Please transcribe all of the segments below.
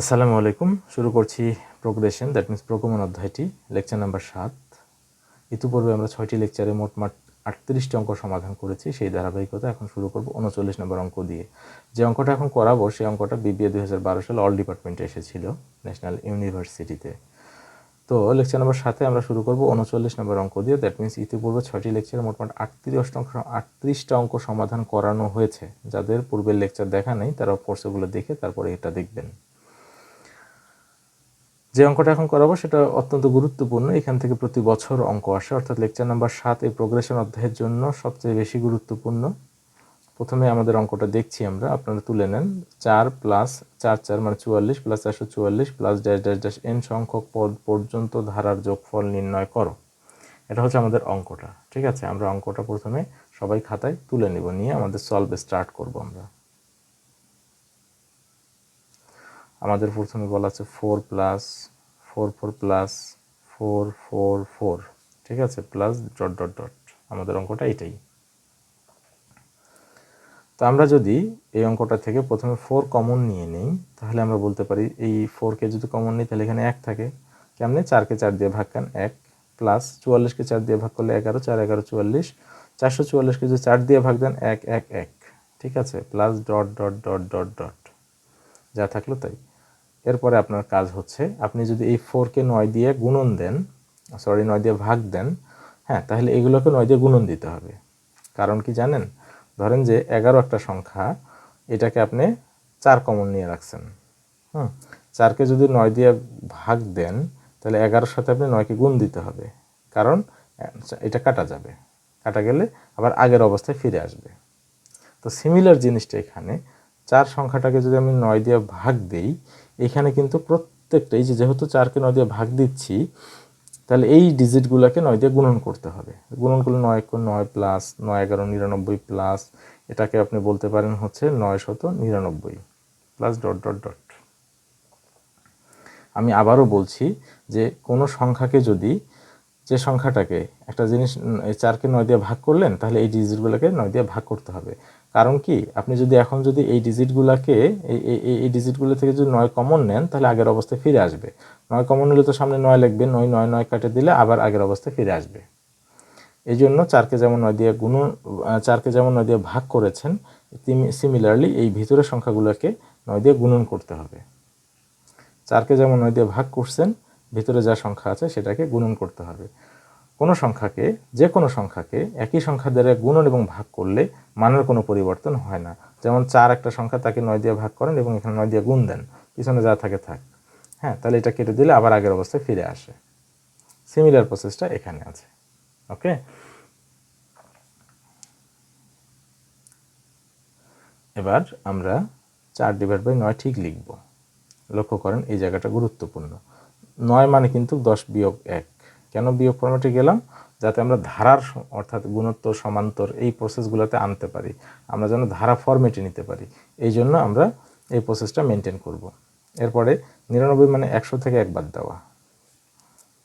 আসসালামু আলাইকুম। শুরু করছি প্রোগ্রেশন দ্যাট মিন্স প্রগমন অধ্যায়টি লেকচার নাম্বার সাত। ইতিপূর্বে আমরা ছয়টি লেকচারে মোটমাট আটত্রিশটি অঙ্ক সমাধান করেছি, সেই ধারাবাহিকতা এখন শুরু করব উনচল্লিশ নম্বর অঙ্ক দিয়ে। যে অঙ্কটা এখন করাবো, সেই অঙ্কটা বিবিএ দুই হাজার বারো সালে অল ডিপার্টমেন্টে এসেছিল ন্যাশনাল ইউনিভার্সিটিতে তো লেকচার নাম্বার সাথে আমরা শুরু করব উনচল্লিশ নম্বর অঙ্ক দিয়ে দ্যাট মিন্স ইতিপূর্বে ছয়টি লেকচারে মোটমাট আটত্রিশটা অঙ্ক আটত্রিশটা অঙ্ক সমাধান করানো হয়েছে। যাদের পূর্বের লেকচার দেখা নেই, তারা কোর্স এগুলো দেখে তারপরে এটা দেখবেন। যে অঙ্কটা এখন করাবো সেটা অত্যন্ত গুরুত্বপূর্ণ। এখান থেকে প্রতি বছর অঙ্ক আসে, অর্থাৎ লেকচার নাম্বার সাত এই প্রোগ্রেশন অধ্যায়ের জন্য সবচেয়ে বেশি গুরুত্বপূর্ণ। প্রথমে আমাদের অঙ্কটা দেখছি আমরা, আপনারা তুলে নেন। চার প্লাস চার চার মানে চুয়াল্লিশ প্লাস চারশো চুয়াল্লিশ plus dash dash dash N সংখ্যক পদ পর্যন্ত ধারার যোগফল নির্ণয় করো। এটা হচ্ছে আমাদের অঙ্কটা, ঠিক আছে? আমরা অঙ্কটা প্রথমে সবাই খাতায় তুলে নিব, নিয়ে আমাদের সলভে স্টার্ট করব আমরা। আমাদের প্রথমে বলা আছে four plus four four plus four four four ঠিক আছে? প্লাস ডট ডট ডট আমাদের অঙ্কটা এটাই। তো আমরা যদি এই অঙ্কটা থেকে প্রথমে ফোর কমন নিয়ে নিই, তাহলে আমরা বলতে পারি এই ফোরকে যদি কমন নিই, তাহলে এখানে এক থাকে। কেমনে? চারকে চার দিয়ে ভাগ কান এক প্লাস চুয়াল্লিশকে চার দিয়ে ভাগ করলে এগারো, চার এগারো চুয়াল্লিশ। চারশো চুয়াল্লিশকে যদি চার দিয়ে ভাগ দেন, এক এক এক। ঠিক আছে? Plus dot dot dot dot dot যা থাকল তাই। এরপরে আপনার কাজ হচ্ছে, আপনি যদি এই ফোরকে নয় দিয়ে গুণন দেন সরি নয় দিয়ে ভাগ দেন হ্যাঁ তাহলে এগুলোকে নয় দিয়ে গুণন দিতে হবে। কারণ কি জানেন? ধরেন যে এগারো একটা সংখ্যা, এটাকে আপনি চার কমন নিয়ে রাখছেন। হুম চারকে যদি নয় দিয়ে ভাগ দেন, তাহলে এগারোর সাথে আপনি নয়কে গুণ দিতে হবে। কারণ, এটা কাটা যাবে। কাটা গেলে আবার আগের অবস্থায় ফিরে আসবে। তো সিমিলার জিনিসটা এখানে চার সংখ্যাটাকে যদি আমি নয় দিয়ে ভাগ দিই, এখানে কিন্তু প্রত্যেকটা, এই যে যেহেতু চারকে নয় দিয়ে ভাগ দিচ্ছি, তাহলে এই ডিজিটগুলোকে নয় দিয়ে গুণন করতে হবে। গুণন করলে নয় নয় প্লাস নয় এগারো নিরানব্বই প্লাস, এটাকে আপনি বলতে পারেন হচ্ছে নয় শত নিরানব্বই প্লাস ডট ডট ডট। আমি আবারও বলছি যে কোনো সংখ্যাকে যদি যে সংখ্যাটাকে একটা জিনিস চারকে নয় দিয়ে ভাগ করলেন, তাহলে এই ডিজিটগুলোকে নয় দিয়ে ভাগ করতে হবে। কারণ কি? আপনি যদি এখন যদি এই ডিজিটগুলোকে এই এই ডিজিটগুলো থেকে যদি নয় কমন নেন, তাহলে আগের অবস্থায় ফিরে আসবে। নয় কমন হলে তো সামনে নয় লিখবে, নয় নয় নয় কাটে দিলে আবার আগের অবস্থায় ফিরে আসবে। এই জন্য চারকে যেমন নয় দিয়ে গুণ চারকে যেমন নয় দিয়ে ভাগ করেছেন সিমিলারলি এই ভিতরের সংখ্যাগুলোকে নয় দিয়ে গুণন করতে হবে। চারকে যেমন নয় দিয়ে ভাগ করছেন, ভিতরে যা সংখ্যা আছে সেটাকে গুণন করতে হবে। কোনো সংখ্যাকে, যে কোনো সংখ্যাকে একই সংখ্যা দ্বারা গুণন এবং ভাগ করলে মানের কোনো পরিবর্তন হয় না। যেমন চার একটা সংখ্যা তাকে নয় দিয়ে ভাগ করেন এবং এখানে নয় দিয়ে গুণ দেন। পিছনে যা থাকে থাক। হ্যাঁ তাহলে এটা কেটে দিলে আবার আগের অবস্থায় ফিরে আসে। সিমিলার প্রসেসটা এখানে আছে। ওকে এবার আমরা চার ডিভাইড বাই নয় ঠিক লিখব। লক্ষ্য করেন এই জায়গাটা গুরুত্বপূর্ণ। নয় মানে কিন্তু দশ বিয়োগ এক। কেন বিয়োগ ফর্মেটে গেলাম? যাতে আমরা ধারার অর্থাৎ গুণোত্তর সমান্তর এই প্রসেসগুলোতে আনতে পারি। আমরা যেন ধারা ফর্মেটে নিতে পারি। এই জন্য আমরা এই প্রসেসটা মেনটেন করব। এরপরে নিরানব্বই মানে একশো থেকে এক বাদ দেওয়া।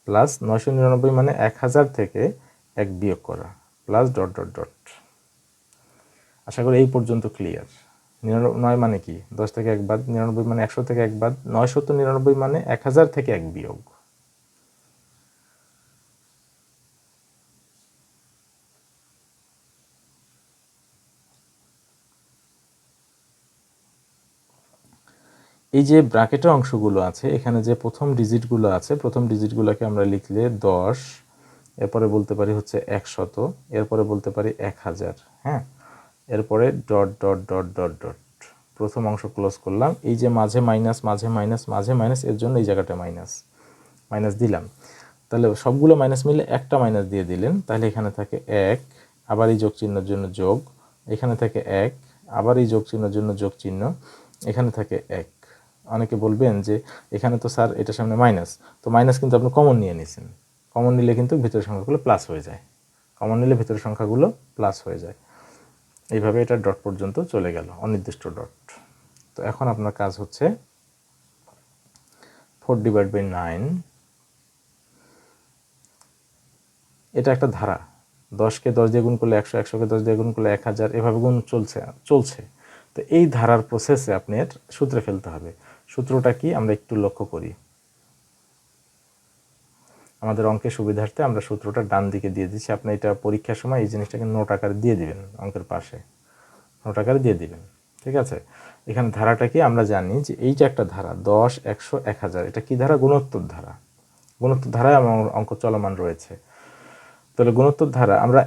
প্লাস নয়শো নিরানব্বই মানে এক হাজার থেকে এক বিয়োগ করা। প্লাস ডট ডট ডট আশা করি এই পর্যন্ত ক্লিয়ার নয় মানে কি? দশ থেকে এক বাদ, নিরানব্বই মানে একশো থেকে এক বাদ নয়শত নিরানব্বই মানে এক হাজার থেকে এক বিয়োগ। এই যে ব্রাকেটের অংশগুলো আছে, এখানে যে প্রথম ডিজিটগুলো আছে, প্রথম ডিজিটগুলোকে আমরা লিখলে দশ, এরপরে বলতে পারি হচ্ছে একশত, এরপরে বলতে পারি এক হাজার হ্যাঁ? এরপরে dot dot dot dot dot প্রথম অংশ ক্লোজ করলাম, এই যে মাঝে মাইনাস মাঝে মাইনাস মাঝে মাইনাস এর জন্য এই জায়গাটা মাইনাস মাইনাস দিলাম। তাহলে সবগুলো মাইনাস মিলে একটা মাইনাস দিয়ে দিলেন, তাহলে এখানে থাকে এক, আবার এই যোগ চিহ্নের জন্য যোগ, এখানে থাকে এক, আবার এই যোগ চিহ্নের জন্য যোগ চিহ্ন, এখানে থাকে এক। অনেকে বলবেন যে এখানে তো স্যার এটার সামনে মাইনাস তো মাইনাস কিন্তু আপনি কমন নিয়ে নিয়েছেন কমন নিলে কিন্তু ভিতরের সংখ্যাগুলো প্লাস হয়ে যায়। কমন নিলে ভিতরের সংখ্যাগুলো প্লাস হয়ে যায়। এইভাবে এটা ডট পর্যন্ত চলে গেল, অনির্দিষ্ট ডট তো এখন আপনার কাজ হচ্ছে ফোর ডিভাইড বাই নাইন এটা একটা ধারা। দশকে দশ দিয়ে গুণ করলে একশো একশোকে দশ দিয়ে গুণ করলে এক হাজার, এভাবে গুণ চলছে চলছে। তো এই ধারার প্রসেসে আপনার সূত্রে ফেলতে হবে। সূত্রটা কি? আমরা একটু লক্ষ্য করি। আমাদের অঙ্কের সুবিধার্থে আমরা সূত্রটা ডান দিকে দিয়ে দিচ্ছি। আপনি এটা পরীক্ষার সময় এই জিনিসটাকে নোট আকারে দিয়ে দিবেন, অঙ্কের পাশে। নোট আকারে দিয়ে দিবেন, ঠিক আছে? এখানে ধারাটা কি? আমরা জানি যে এইটা একটা ধারা, দশ, একশো, এক হাজার, এটা কি ধারা? গুণোত্তর ধারা। গুণোত্তর ধারায় আমার অঙ্ক চলমান রয়েছে। তাহলে গুণোত্তর ধারা, আমরা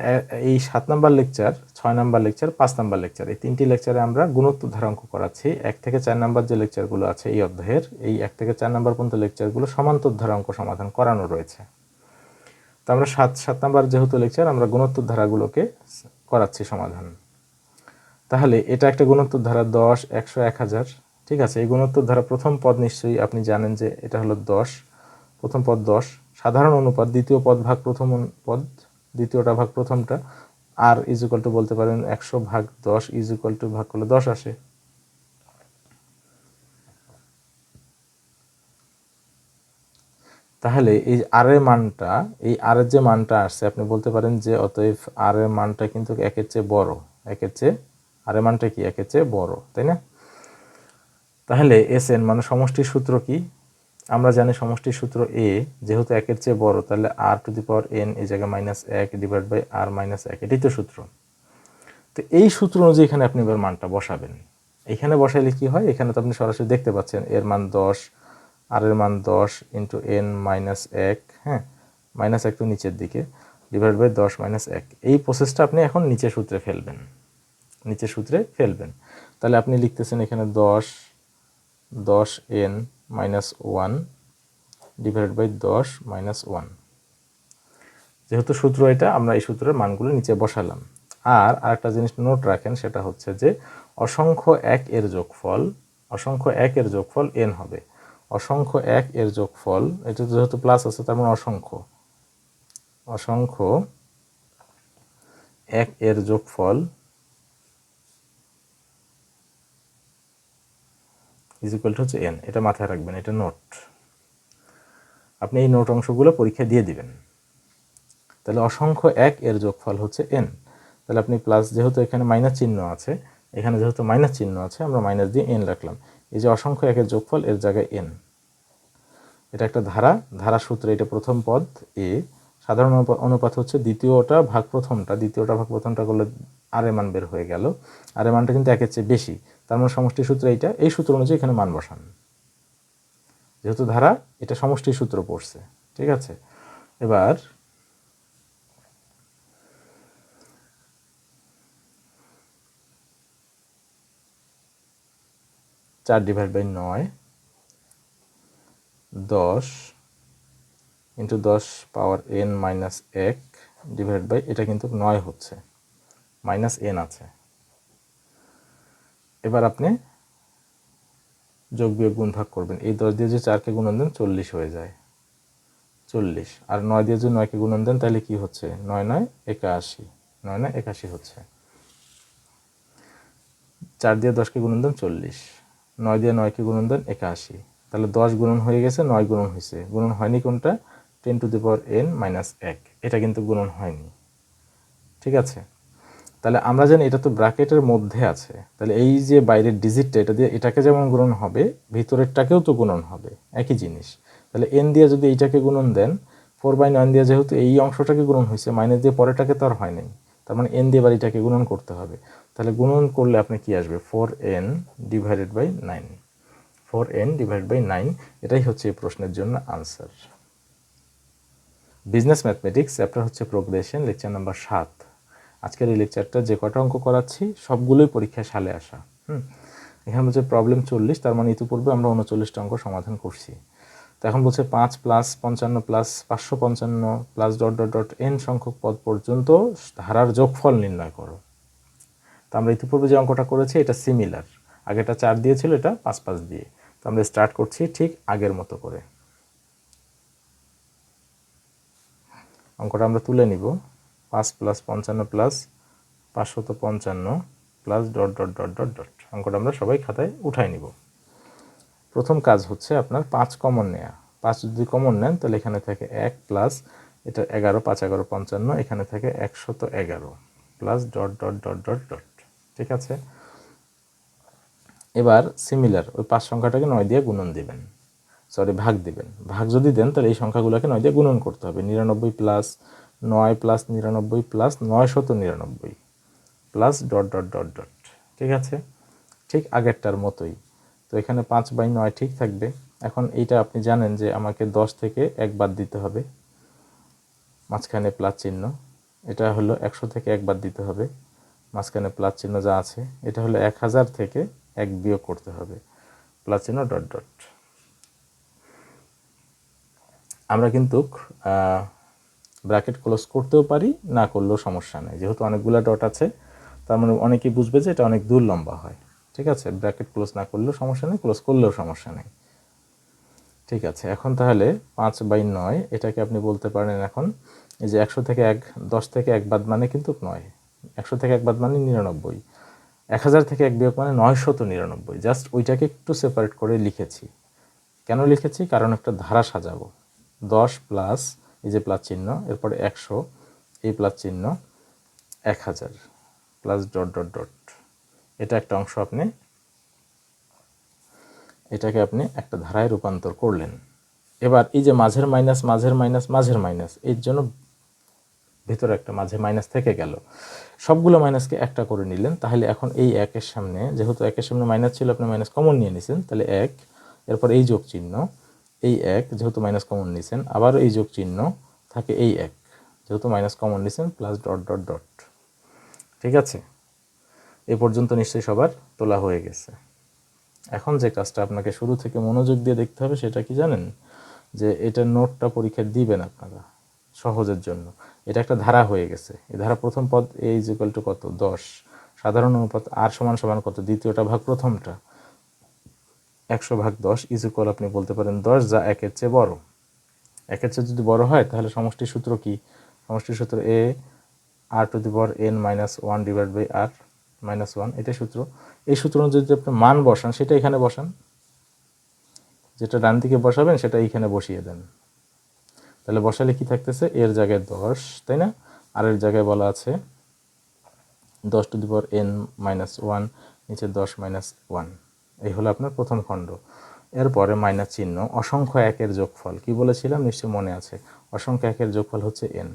এই সাত নাম্বার লেকচার, ছয় নাম্বার লেকচার, পাঁচ নাম্বার লেকচার, এই তিনটি লেকচারে আমরা গুণোত্তর ধারা অঙ্ক করাচ্ছি। এক থেকে চার নাম্বার যে লেকচারগুলো আছে এই অধ্যায়ের, এই এক থেকে চার নাম্বার পর্যন্ত লেকচারগুলো সমান্তর ধারা অঙ্ক সমাধান করানো রয়েছে। তো আমরা সাত সাত নাম্বার যেহেতু লেকচার, আমরা গুণোত্তর ধারাগুলোকে করাচ্ছি সমাধান। তাহলে এটা একটা গুণোত্তর ধারা দশ, একশো এক হাজার, ঠিক আছে? এই গুণোত্তর ধারা প্রথম পদ নিশ্চয়ই আপনি জানেন যে এটা হলো দশ, প্রথম পদ দশ। সাধারণ অনুপাত, দ্বিতীয় পদ ভাগ প্রথম পদ, দ্বিতীয়টা ভাগ প্রথমটা, আর ইজ টু বলতে পারেন একশো ভাগ দশ ইজ টু ভাগ করলে দশ আসে। তাহলে এই আর এর মানটা, এই আর এর যে মানটা আসছে, আপনি বলতে পারেন যে অতএব আর এর মানটা কিন্তু একের চেয়ে বড়। একের চেয়ে আর এর মানটা কি? একের চেয়ে বড়, তাই না? তাহলে এস এন মানে সমষ্টির সূত্র কি? আমরা জানি সমষ্টির সূত্র এ যেহেতু একের চেয়ে বড়, তাহলে আর টু দি পাওয়ার এন এই জায়গায় মাইনাস এক ডিভাইড বাই আর মাইনাস এক, এটাই তো সূত্র। তো এই সূত্র অনুযায়ী এখানে আপনি এবার মানটা বসাবেন। এখানে বসাইলে কি হয়? এখানে তো আপনি সরাসরি দেখতে পাচ্ছেন, এর মান দশ আর এর মান দশ ইন্টু এন মাইনাস এক হ্যাঁ মাইনাস এক তো নিচের দিকে ডিভাইড বাই দশ মাইনাস এক। এই প্রসেসটা আপনি এখন নিচের সূত্রে ফেলবেন। নিচের সূত্রে ফেলবেন। তাহলে আপনি লিখতেছেন এখানে দশ দশ N minus one divide by দশ মাইনাস ওয়ান যেহেতু সূত্র এটা, আমরা এই সূত্রের মানগুলো নিচে বসালাম। আর আরেকটা জিনিস নোট রাখেন, সেটা হচ্ছে যে অসংখ্য এক এর যোগফল, অসংখ্য এক এর যোগফল এন হবে। অসংখ্য এক এর যোগফল, এটা যেহেতু প্লাস আছে, তার মানে অসংখ্য। অসংখ্য এক এর যোগফল ইজ ইকুয়াল টু হচ্ছে এন এটা মাথায় রাখবেন, এটা নোট আপনি এই নোট অংশগুলো পরীক্ষা দিয়ে দিবেন। তাহলে অসংখ্য এক এর যোগফল হচ্ছে এন তাহলে আপনি প্লাস যেহেতু এখানে মাইনাস চিহ্ন আছে, এখানে যেহেতু মাইনাস চিহ্ন আছে, আমরা মাইনাস দিয়ে এন রাখলাম। এই যে অসংখ্য একের যোগফল, এর জায়গায় এন এটা একটা ধারা ধারা সূত্রে এটা প্রথম পদ এ সাধারণ অনুপাত হচ্ছে দ্বিতীয়টা ভাগ প্রথমটা, দ্বিতীয়টা ভাগ প্রথমটা করলে আর মান বের হয়ে গেল। আর মানটা কিন্তু একের চেয়ে বেশি। তার মানে সমষ্টি সূত্র এইটা, এই সূত্র অনুযায়ী এখানে মান বসান। যেহেতু ধারা, এটা সমষ্টি সূত্র পড়ছে, ঠিক আছে? এবার, চার ডিভাইড বাই নয়, দশ ইন্টু দশ পাওয়ার এন মাইনাস এক ডিভাইড বাই এটা কিন্তু নয় হচ্ছে মাইনাস এন আছে। এবার আপনি যোগ বিয়োগ গুণ ভাগ করবেন। এই দশ দিয়ে যে চারকে গুণন দেন, চল্লিশ হয়ে যায়। চল্লিশ। আর নয় দিয়ে যদি নয়কে গুণন দেন, তাহলে কি হচ্ছে? নয় নয় একাশি। নয় নয় একাশি হচ্ছে। চার দিয়ে দশকে গুণন দেন, চল্লিশ। নয় দিয়ে নয়কে গুণন দেন, একাশি। তাহলে দশ গুণন হয়ে গেছে, নয় গুণন হয়েছে। গুণন হয়নি কোনটা? Ten to the power N minus এক। এটা কিন্তু গুণন হয়নি। ঠিক আছে? তাহলে আমরা জানি এটা তো ব্র্যাকেটের মধ্যে আছে। তাহলে এই যে বাইরের ডিজিটটা এটা দিয়ে এটাকে যেমন গুণন হবে, ভিতরেরটাকেও তো গুণন হবে। একই জিনিস। তাহলে এন দিয়ে যদি এইটাকে গুণন দেন ফোর বাই নাইন দিয়ে যেহেতু এই অংশটাকে গুণন হয়েছে মাইনাস দিয়ে পরেরটাকে তো আর হয় নাই। তার মানে এন দিয়ে বাড়িটাকে গুণন করতে হবে। তাহলে গুণন করলে আপনি কি আসবে? Four N divided by nine four N divide by nine এটাই হচ্ছে এই প্রশ্নের জন্য আনসার বিজনেস ম্যাথমেটিক্স চ্যাপ্টার হচ্ছে প্রোগ্রেশন লেকচার নাম্বার সাত। আজকের এই লেকচারটা যে কটা অঙ্ক করাচ্ছি, সবগুলোই পরীক্ষায় সালে আসা, হুম? এখানে বলছে প্রবলেম চল্লিশ, তার মানে ইতিপূর্বে আমরা উনচল্লিশটা অঙ্ক সমাধান করছি। তো এখন বলছে পাঁচ প্লাস পঞ্চান্ন প্লাস পাঁচশো পঞ্চান্ন plus dot dot dot N সংখ্যক পদ পর্যন্ত ধারার যোগফল নির্ণয় করো। তো আমরা ইতিপূর্বে যে অঙ্কটা করেছি, এটা সিমিলার আগেটা চার দিয়েছিল, এটা পাঁচ পাঁচ দিয়ে। তো আমরা স্টার্ট করছি ঠিক আগের মতো করে। অঙ্কটা আমরা তুলে নিব। পাঁচ প্লাস পঞ্চান্ন প্লাস পাঁচশত পঞ্চান্ন plus dot dot dot dot dot অঙ্কটা আমরা সবাই খাতায় উঠাই নিব। প্রথম কাজ হচ্ছে আপনার পাঁচ কমন নেয়া। পাঁচ যদি কমন নেন, তাহলে এখানে থাকে এক প্লাস এটা এগারো, পাঁচ, এগারো, পঞ্চান্ন, এখানে থাকে একশত এগারো plus dot dot dot dot dot ঠিক আছে? এবার সিমিলার ওই পাঁচ সংখ্যাটাকে নয় দিয়ে গুণন দিবেন। সরি, ভাগ দিবেন। ভাগ যদি দেন, তাহলে এই সংখ্যাগুলোকে নয় দিয়ে গুণন করতে হবে। নিরানব্বই প্লাস নয় প্লাস নিরানব্বই প্লাস নয় শত নিরানব্বই plus dot dot dot dot ঠিক আছে? ঠিক আগেরটার মতোই। তো এখানে পাঁচ বাই নয় ঠিক থাকবে। এখন এইটা আপনি জানেন যে আমাকে দশ থেকে এক বাদ দিতে হবে। মাঝখানে প্লাস চিহ্ন। এটা হলো একশো থেকে এক বাদ দিতে হবে। মাঝখানে প্লাস চিহ্ন যা আছে, এটা হলো এক হাজার থেকে এক বিয়োগ করতে হবে। প্লাস চিহ্ন ডট ডট আমরা কিন্তু ব্র্যাকেট ক্লোজ করতেও পারি, না করলেও সমস্যা নেই। যেহেতু অনেকগুলো ডট আছে, তার মানে অনেকেই বুঝবে যে এটা অনেক দূর লম্বা হয়। ঠিক আছে? ব্র্যাকেট ক্লোজ না করলেও সমস্যা নেই ক্লোজ করলেও সমস্যা নেই। ঠিক আছে? এখন তাহলে পাঁচ বাই নয়, এটাকে আপনি বলতে পারেন এখন, এই যে একশো থেকে এক, দশ থেকে এক বাদ মানে কিন্তু নয়। একশো থেকে এক বাদ মানে নিরানব্বই। এক হাজার থেকে এক বিয়োগ মানে নয়শত নিরানব্বই। জাস্ট ওইটাকে একটু সেপারেট করে লিখেছি। কেন লিখেছি? কারণ একটা ধারা সাজাবো। দশ প্লাস এই যে প্লাস চিহ্ন, এরপরে একশো, এই প্লাস চিহ্ন এক হাজার, প্লাস ডট ডট ডট। এটা একটা অংশ আপনি, এটাকে আপনি একটা ধারায় রূপান্তর করলেন। এবার এই যে মাঝের মাইনাস মাঝের মাইনাস মাঝের মাইনাস, এর জন্য ভেতরে একটা মাঝে মাইনাস থেকে গেল। সবগুলো মাইনাসকে একটা করে নিলেন, তাহলে এখন এই একের সামনে, যেহেতু একের সামনে মাইনাস ছিল, আপনি মাইনাস কমন নিয়ে নিছেন, তাহলে এক, এরপর এই যোগ চিহ্ন এই এক, যেহেতু মাইনাস কমন নিছেন আবার এই যোগ চিহ্ন থাকে এই এক, যেহেতু মাইনাস কমন নিছেন প্লাস ডট ডট ডট ঠিক আছে? এ পর্যন্ত নিশ্চয়ই সবার তোলা হয়ে গেছে। এখন যে কাজটা আপনাকে শুরু থেকে মনোযোগ দিয়ে দেখতে হবে, সেটা কি জানেন? যে এটা নোটটা পরীক্ষা দিবেন আপনারা সহজের জন্য। এটা একটা ধারা হয়ে গেছে। এই ধারা প্রথম পদ এ ইজ ইকুয়াল টু কত? দশ। সাধারণ অনুপাত আর সমান সমান কত? দ্বিতীয়টা ভাগ প্রথমটা। একশো ভাগ দশ ইজ ইকুয়াল আপনি বলতে পারেন দশ, যা একের চেয়ে বড়। একের চেয়ে যদি বড় হয়, তাহলে সমষ্টির সূত্র কি? সমষ্টির সূত্র A R to the power N minus one divide by R minus one এটাই সূত্র। এই সূত্র যদি আপনি মান বসান, সেটা এখানে বসান। যেটা ডান দিকে বসাবেন, সেটা এইখানে বসিয়ে দেন। তাহলে বসালে কি থাকতেছে? এর জায়গায় দশ, তাই না? আর এর জায়গায় বলা আছে দশ to the power N minus one নিচে দশ মাইনাস ওয়ান এই হলো আপনার প্রথম খণ্ড। এরপরে মাইনাস চিহ্ন, অসংখ্য একের যোগফল। কি বলেছিলাম? নিশ্চয় মনে আছে। অসংখ্য একের যোগফল হচ্ছে এন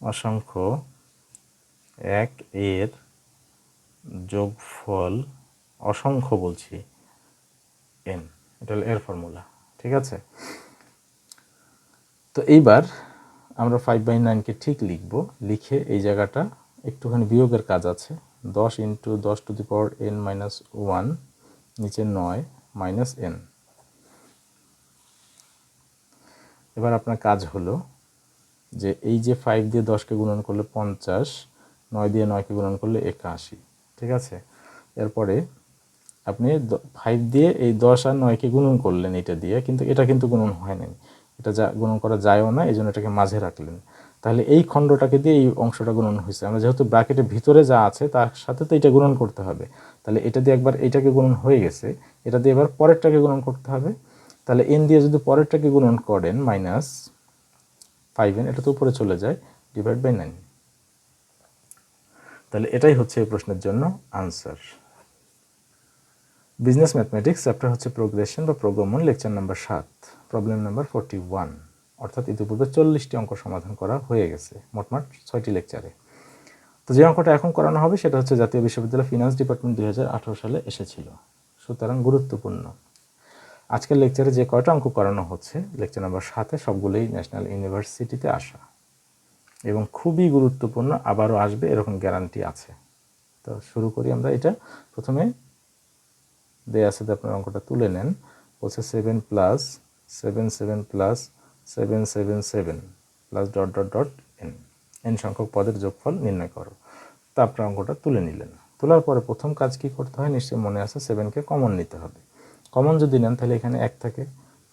অসংখ্য এক এর যোগফল, অসংখ্য বলছি এন এটা হলো এর ফর্মুলা। ঠিক আছে? তো এইবার আমরা ফাইভ বাই নাইনকে ঠিক লিখব। লিখে এই জায়গাটা একটুখানি বিয়োগের কাজ আছে। দশ ইন্টু দশ to the power N minus one নিচে নয় মাইনাস এন এবার আপনার কাজ হলো যে এই যে ফাইভ দিয়ে দশকে গুণন করলে পঞ্চাশ, নয় দিয়ে নয়কে গুণন করলে একাশি, ঠিক আছে? এরপরে আপনি ফাইভ দিয়ে এই দশ আর নয়কে গুণন করলেন এটা দিয়ে, কিন্তু এটা কিন্তু গুণন হয় নাই এটা যা, গুণন করা যায়ও না, এই জন্য এটাকে মাঝে রাখলেন। তাহলে এই খণ্ডটাকে দিয়ে এই অংশটা গুণন হয়েছে। আমরা যেহেতু ব্র্যাকেটের ভিতরে যা আছে, তার সাথে তো এটা গুণন করতে হবে। তাহলে এটা দিয়ে একবার এটাকে গুণন হয়ে গেছে, এটা দিয়ে এবার পরেরটাকে গুণন করতে হবে। তাহলে এন দিয়ে যদি পরেরটাকে গুণন করেন মাইনাস ফাইভ এন এটা তো উপরে চলে যায় ডিভাইড বাই নাইন তাহলে এটাই হচ্ছে এই প্রশ্নের জন্য আনসার বিজনেস ম্যাথমেটিক্স চ্যাপ্টার হচ্ছে প্রোগ্রেশন বা প্রোগ্রামন লেকচার নাম্বার সাত প্রবলেম নাম্বার ফোরটি ওয়ান অর্থাৎ ইতিপূর্বে চল্লিশটি অঙ্ক সমাধান করা হয়ে গেছে, মোটমাট ছয়টি লেকচারে। তো যে অঙ্কটা এখন করানো হবে সেটা হচ্ছে জাতীয় বিশ্ববিদ্যালয় ফিনান্স ডিপার্টমেন্ট দুই হাজার আঠেরো সালে এসেছিল, সুতরাং গুরুত্বপূর্ণ। আজকের লেকচারে যে কয়টা অঙ্ক করানো হচ্ছে, লেকচার নাম্বার সাথে সবগুলোই ন্যাশনাল ইউনিভার্সিটিতে আসা। এবং খুবই গুরুত্বপূর্ণ, আবারও আসবে, এরকম গ্যারান্টি আছে। তো শুরু করি আমরা এটা। প্রথমে দেয়া আছে আপনার অঙ্কটা তুলে নেন। বলছে seven plus seven seven plus seven seven seven plus dot dot dot N N সংখ্যক পদের যোগফল নির্ণয় করো। তা আপনার অঙ্কটা তুলে নিলেন। তোলার পরে প্রথম কাজ কি করতে হয়? নিশ্চয়ই মনে আছে সেভেনকে কমন নিতে হবে। কমন যদি নেন, তাহলে এখানে এক থাকে।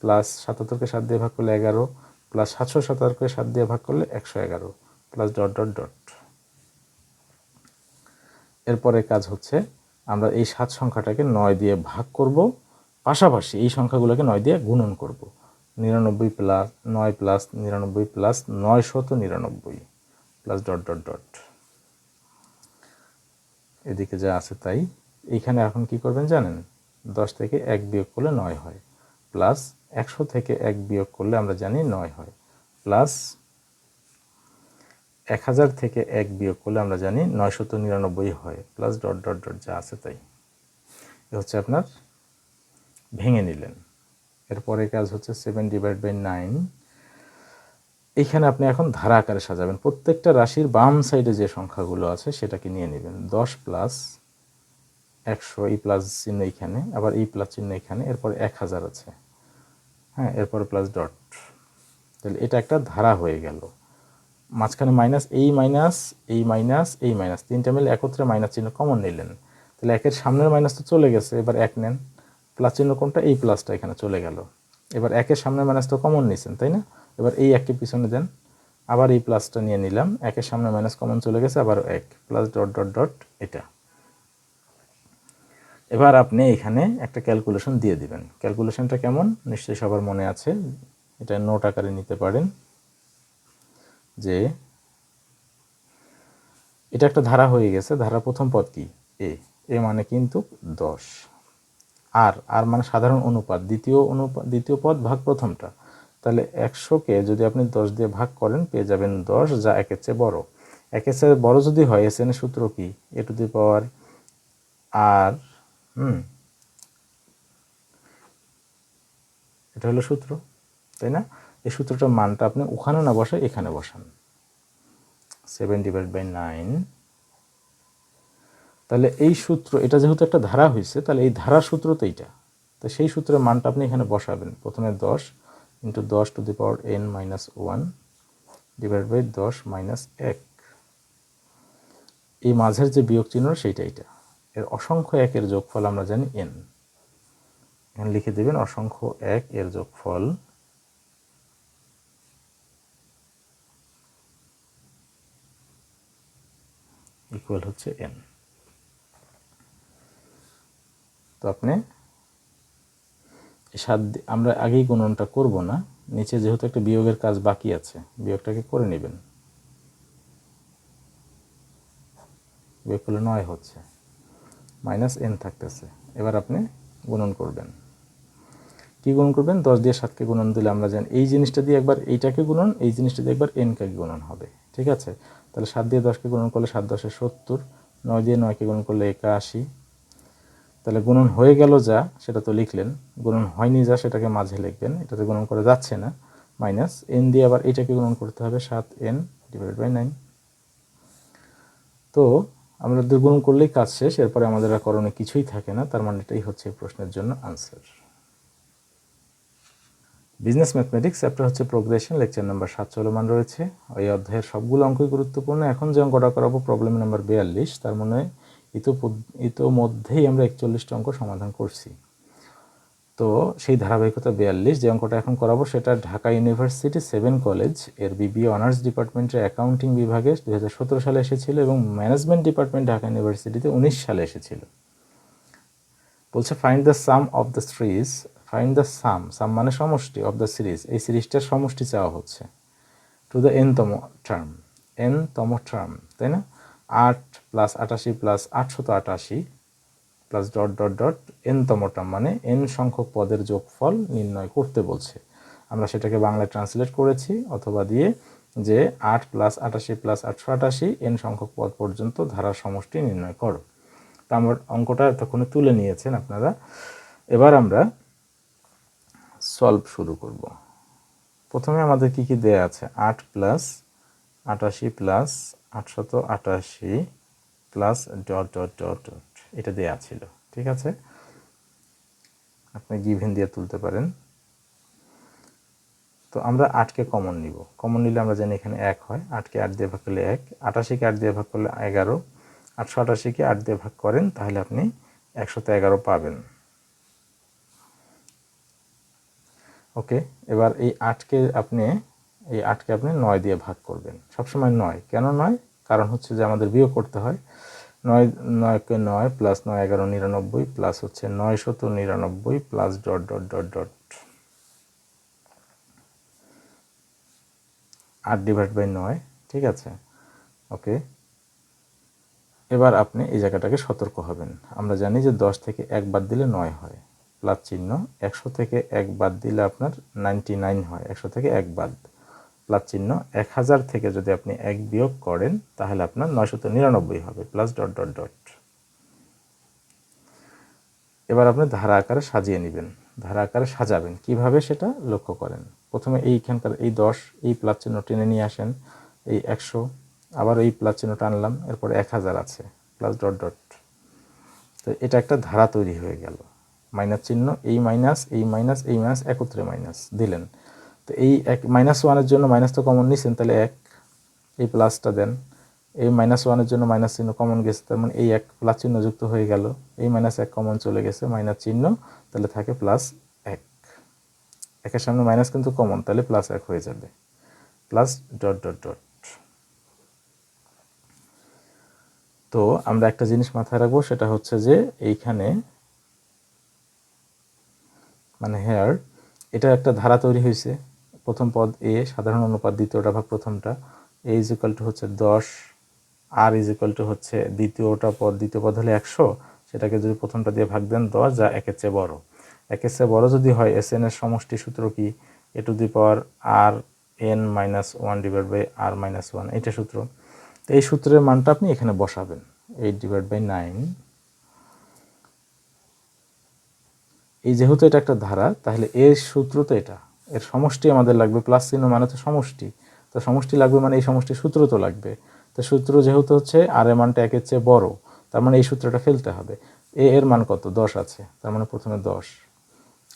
প্লাস সাতাত্তরকে সাত দিয়ে ভাগ করলে এগারো। প্লাস সাতশো সাতাত্তরকে সাত দিয়ে ভাগ করলে একশো এগারো। প্লাস ডট ডট ডট এরপরে কাজ হচ্ছে, আমরা এই সাত সংখ্যাটাকে নয় দিয়ে ভাগ করব। পাশাপাশি এই সংখ্যাগুলোকে নয় দিয়ে গুণন করব। নিরানব্বই প্লাস নয় প্লাস নিরানব্বই প্লাস নয় শত নিরানব্বই প্লাস ডট ডট ডট। এদিকে যা আছে তাই। এইখানে এখন কি করবেন জানেন? দশ থেকে এক বিয়োগ করলে নয় হয়। প্লাস একশো থেকে এক বিয়োগ করলে আমরা জানি নয় হয়। প্লাস এক হাজার থেকে এক বিয়োগ করলে আমরা জানি নয়শত নিরানব্বই হয়। প্লাস ডট ডট ডট যা আছে তাই। এ হচ্ছে আপনার ভেঙে নিলেন। এরপরে কাজ হচ্ছে সেভেন ডিভাইড বাই নাইন এইখানে আপনি এখন ধারা আকারে সাজাবেন। প্রত্যেকটা রাশির বাম সাইডে যে সংখ্যাগুলো আছে, সেটাকে নিয়ে নেবেন। দশ প্লাস একশো, এই প্লাস চিহ্ন এইখানে আবার এই প্লাস চিহ্ন এখানে, এরপর এক হাজার আছে। হ্যাঁ এরপর প্লাস ডট তাহলে এটা একটা ধারা হয়ে গেল। মাঝখানে মাইনাস এই মাইনাস এই মাইনাস এই মাইনাস তিনটা মিলে একত্রে মাইনাস চিহ্ন কমন নিলেন। তাহলে একের সামনের মাইনাস তো চলে গেছে, এবার এক নেন। প্লাস চিহ্ন কোনটা? এই প্লাসটা এখানে চলে গেল। এবার একের সামনের মাইনাস তো কমন নিয়েছেন তাই না? এবার এই এককে পিছনে দেন। আবার এই প্লাসটা নিয়ে নিলাম। একের সামনে মাইনাস কমন চলে গেছে আবার এক। প্লাস ডট ডট ডট এটা। এবার আপনি এখানে একটা ক্যালকুলেশন দিয়ে দিবেন। ক্যালকুলেশনটা কেমন? নিশ্চয়ই সবার মনে আছে। এটা নোট আকারে নিতে পারেন। যে এটা একটা ধারা হয়ে গেছে। ধারা প্রথম পদ কি? এ এ মানে কিন্তু দশ। আর আর মানে সাধারণ অনুপাত, দ্বিতীয় অনুপাত, দ্বিতীয় পদ ভাগ প্রথমটা। তাহলে একশোকে যদি আপনি দশ দিয়ে ভাগ করেন, পেয়ে যাবেন দশ, যা একের চেয়ে বড়। একের চেয়ে বড় যদি হয়, এস এর সূত্র কি? এ টু দি পাওয়ার আর, হুম, এটা হলো সূত্র, তাই না? এই সূত্রটার মানটা আপনি ওখানে না বসে এখানে বসান। সেভেন ডিভাইড বাই নাইন তাহলে এই সূত্র, এটা যেহেতু একটা ধারা হয়েছে তাহলে এই ধারা সূত্র তো এইটা। তো সেই সূত্রের মানটা আপনি এখানে বসাবেন। প্রথমে দশ ইন্টু দশ to the power N minus one divide by দশ মাইনাস এক। এই মাঝের যে বিয়োগ চিহ্ন, সেইটা এইটা। এর অসংখ্য একের যোগফল আমরা জানি এন এখানে লিখে দেবেন অসংখ্য এক এর যোগফল ইকুয়াল হচ্ছে এন তো আপনি সাত আমরা আগেই গুণনটা করব না। নিচে যেহেতু একটা বিয়োগের কাজ বাকি আছে, বিয়োগটাকে করে নেবেন। বিয়োগ করলে নয় হচ্ছে। মাইনাস এন থাকতেছে। এবার আপনি গুণন করবেন। কি গুণন করবেন? দশ দিয়ে সাতকে গুণন দিলে আমরা জানি এই জিনিসটা দিয়ে একবার এইটাকে গুণন, এই জিনিসটা দিয়ে একবার এনকে গুণন হবে। ঠিক আছে? তাহলে সাত দিয়ে দশকে গুণন করলে সাত দশে সত্তর, নয় দিয়ে নয়কে গুণন করলে একাশি তাহলে গুণন হয়ে গেল যা, সেটা তো লিখলেন। গুণন হয়নি যা, সেটাকে মাঝে লিখবেন। এটাতে গুণন করা যাচ্ছে না। মাইনাস এন দিয়ে আবার এটাকে গুণন করতে হবে সাত এন ডিভাইড বাই নাইন তো আমরা দুর্গুণ করলেই কাজ শেষ, এরপরে আমাদের আর করণে কিছুই থাকে না। তার মানে এটাই হচ্ছে প্রশ্নের জন্য আনসার বিজনেস ম্যাথমেটিক্স চ্যাপ্টার হচ্ছে প্রোগ্রেশন লেকচার নাম্বার সাত চলমান রয়েছে। ওই অধ্যায়ের সবগুলো অঙ্কই গুরুত্বপূর্ণ। এখন যে অঙ্কটা করাবো প্রবলেম নাম্বার বিয়াল্লিশ। তার মানে ইতোমধ্যেই আমরা একচল্লিশটা অঙ্ক সমাধান করছি। তো সেই ধারাবাহিকতা বিয়াল্লিশ, যে অঙ্কটা এখন করাবো সেটা ঢাকা ইউনিভার্সিটি সেভেন কলেজের বিবিএ অনার্স ডিপার্টমেন্টের অ্যাকাউন্টিং বিভাগে দু হাজার সতেরো সালে এসেছিল এবং ম্যানেজমেন্ট ডিপার্টমেন্ট ঢাকা ইউনিভার্সিটিতে উনিশ সালে এসেছিল। বলছে find the sum of the series find the sum sum মানে সমষ্টি অফ দ্য সিরিজ এই সিরিজটার সমষ্টি চাওয়া হচ্ছে। টু দ্য এনতম টার্ম এনতম টার্ম তাই না? আট প্লাস আটাশি প্লাস আটশত আটাশি প্লাস ডট ডট ডট এনতম টার্ম মানে এন সংখ্যক পদের যোগফল নির্ণয় করতে বলছে। আমরা সেটাকে বাংলায় ট্রান্সলেট করেছি অথবা দিয়ে যে আট প্লাস আটাশি প্লাস আটশো আটাশি এন সংখ্যক পদ পর্যন্ত ধারার সমষ্টি নির্ণয় করো। তা আমার অঙ্কটা এতক্ষণে তুলে নিয়েছেন আপনারা। এবার আমরা সলভ শুরু করব। প্রথমে আমাদের কি কি দেয়া আছে? আট প্লাস আটাশি প্লাস আটশত আটাশি plus dot dot dot dot এটা দেয়া ছিল, ঠিক আছে? আপনি গিভেন দিয়ে তুলতে পারেন। তো আমরা আটকে কমন নিব। কমন নিলে আমরা জানি এখানে এক হয়। আটকে আট দিয়ে ভাগ করলে এক। আটাশিকে আট দিয়ে ভাগ করলে এগারো। আটশো আটাশিকে আট দিয়ে ভাগ করেন, তাহলে আপনি একশত এগারো পাবেন। ওকে? এবার এই আটকে আপনি এই আটকে আপনি নয় দিয়ে ভাগ করবেন। সবসময় নয়। কেন নয়? কারণ হচ্ছে যে আমাদের বিয়োগ করতে হয়। নয়, নয়কে নয় প্লাস নয় এগারো নিরানব্বই প্লাস হচ্ছে নয় শত নিরানব্বই plus dot dot dot dot আট ডিভাইড বাই নয়, ঠিক আছে? ওকে এবার আপনি এই জায়গাটাকে সতর্ক হবেন। আমরা জানি যে দশ থেকে এক বাদ দিলে নয় হয়। প্লাস চিহ্ন, একশো থেকে এক বাদ দিলে আপনার নাইনটি নাইন হয়। একশো থেকে এক বাদ। প্লাস চিহ্ন এক হাজার থেকে যদি আপনি এক বিয়োগ করেন, তাহলে আপনার নয়শত নিরানব্বই হবে, প্লাস ডট ডট ডট। এবার আপনি ধারা আকারে সাজিয়ে নেবেন, ধারা আকারে সাজাবেন। কীভাবে সেটা? লক্ষ্য করেন। প্রথমে এইখানকার এই দশ, এই প্লাস চিহ্ন টেনে নিয়ে আসেন, এই একশো, আবার এই প্লাস চিহ্ন টানলাম, এরপরে এক হাজার আছে, প্লাস ডট ডট। তো এটা একটা ধারা তৈরি হয়ে গেল। মাইনাস চিহ্ন, এই মাইনাস এই মাইনাস এই মাইনাস, একত্রে মাইনাস, দিলেন। তো এই এক মাইনাস ওয়ানের জন্য মাইনাস তো কমন নিয়েছেন তাহলে এক, এই প্লাসটা দেন। এই মাইনাস ওয়ানের জন্য মাইনাস চিহ্ন কমন গেছে, তার মানে এই এক প্লাস চিহ্ন যুক্ত হয়ে গেল। এই মাইনাস এক কমন চলে গেছে মাইনাস চিহ্ন, তাহলে থাকে প্লাস এক। একের সামনে মাইনাস কিন্তু কমন তাহলে প্লাস এক হয়ে যাবে। প্লাস ডট ডট ডট তো আমরা একটা জিনিস মাথায় রাখব, সেটা হচ্ছে যে এইখানে মানে হেয়ার এটা একটা ধারা তৈরি হয়েছে। প্রথম পদ এ, সাধারণ অনুপাত দ্বিতীয়টা ভাগ প্রথমটা, এ ইজ ইকাল টু হচ্ছে দশ, আর ইজ ইকাল টু হচ্ছে দ্বিতীয়টা পদ, দ্বিতীয় পদ হলে একশো, সেটাকে যদি প্রথমটা দিয়ে ভাগ দেন দশ, যা একের চেয়ে বড়। একের চেয়ে বড় যদি হয় এস এন এর সমষ্টি সূত্র কি? A to the power R N minus one divide by R minus one এইটা সূত্র। তো এই সূত্রের মানটা আপনি এখানে বসাবেন এইট ডিভাইড বাই নাইন এই যেহেতু এটা একটা ধারা, তাহলে এর সূত্র তো এটা। এর সমষ্টি আমাদের লাগবে প্লাস চিহ্ন মানে তো সমষ্টি। তো সমষ্টি লাগবে মানে এই সমষ্টির সূত্র তো লাগবে। তো সূত্র যেহেতু হচ্ছে আর এর মানটা একের চেয়ে বড়, তার মানে এই সূত্রটা ফেলতে হবে। এ এর মান কত? দশ আছে, তার মানে প্রথমে দশ।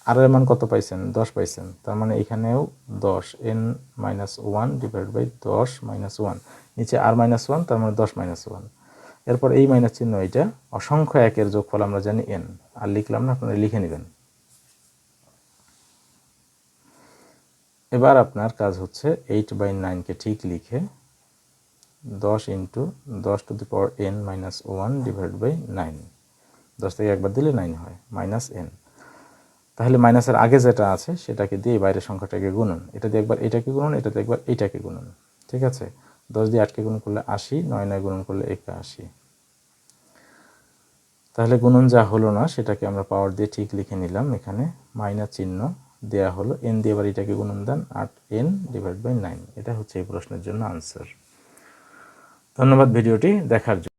আর এর মান কত পাইছেন? দশ পাইছেন, তার মানে এখানেও দশ। N minus one divide by দশ মাইনাস ওয়ান নিচে আর মাইনাস ওয়ান তার মানে দশ মাইনাস ওয়ান এরপর এই মাইনাস চিহ্ন এটা অসংখ্য একের যোগফল আমরা জানি এন আর লিখলাম না, আপনারা লিখে নেবেন। এবার আপনার কাজ হচ্ছে এইট বাই নাইনকে ঠিক লিখে দশ ইন্টু দশ to the power N minus one divide by nine দশ থেকে একবার দিলে নাইন হয় মাইনাস এন তাহলে মাইনাসের আগে যেটা আছে, সেটাকে দিয়ে বাইরের সংখ্যাটাকে গুনুন। এটা দিয়ে একবার এটাকে গুনুন, এটা দিয়ে একবার এইটাকে গুনুন। ঠিক আছে? দশ দিয়ে আটকে গুণ করলে আশি, নয় নয় গুণন করলে একাশি। তাহলে গুণন যা হলো না, সেটাকে আমরা পাওয়ার দিয়ে ঠিক লিখে নিলাম এখানে মাইনাস চিহ্ন। দেয়া হলো এন দিয়ে এবার এটাকে গুণন দেন আট এন ডিভাইড বাই নাইন এটা হচ্ছে এই প্রশ্নের জন্য আনসার ধন্যবাদ ভিডিওটি দেখার জন্য।